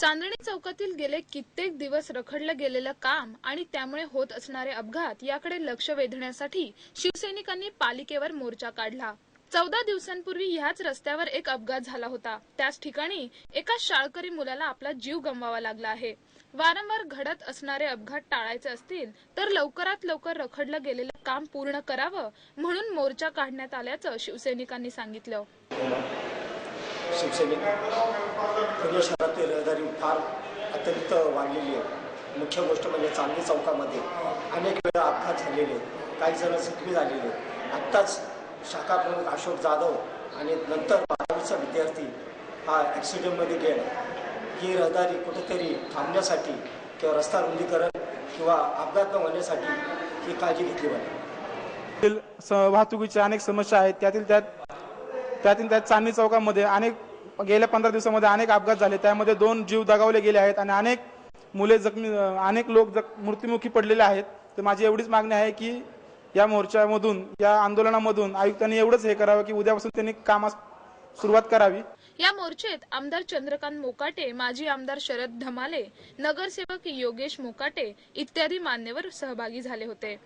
चांदणी चौकातील गेले कित्येक दिवस रखडलं गेलेलं काम आणि त्यामुळे होत असणारे अपघात याकडे लक्ष वेधण्यासाठी शिवसैनिकांनी पालिकेवर मोर्चा काढला. चौदा दिवसांपूर्वी ह्याच रस्त्यावर एक अपघात झाला होता. त्याच ठिकाणी एका शाळकरी मुलाला आपला जीव गमवावा लागला आहे. वारंवार घडत असणारे अपघात टाळायचे असतील तर लवकरात लवकर रखडलं गेलेलं काम पूर्ण करावं म्हणून मोर्चा काढण्यात आल्याचं शिवसैनिकांनी सांगितलं. शिवसैनिक पुणे शहरातील रहदारी फार अत्यंत वाढलेली आहे. मुख्य गोष्ट म्हणजे चांदणी चौकामध्ये अनेक वेळा अपघात झालेले आहेत. काही जण जखमी झालेले आहेत. आत्ताच शाखा प्रमुख अशोक जाधव आणि नंतर बारावीचा विद्यार्थी हा ॲक्सिडेंटमध्ये गेला. ही रहदारी कुठेतरी थांबण्यासाठी किंवा रस्ता रुंदीकरण किंवा अपघात न होण्यासाठी ही काळजी घेतली पाहिजे. स- वाहतुकीच्या अनेक समस्या आहेत. त्यातील त्यात त्यातील त्यात चांदणी चौकामध्ये अनेक गेल्या पंधरा दिवसामध्ये अनेक अपघात झाले. त्यामध्ये दोन जीव दगावले गेले आहेत आणि अनेक मुले जखमी अनेक लोक जख मृत्युमुखी पडलेले आहेत. तर माझी एवढीच मागणी आहे की या मोर्चामधून या आंदोलनामधून आयुक्तांनी एवढंच हे करावं की उद्यापासून त्यांनी कामास सुरुवात करावी. या मोर्चेत आमदार चंद्रकांत मोकाटे माजी आमदार शरद धमाले नगरसेवक योगेश मोकाटे इत्यादी मान्यवर सहभागी झाले होते.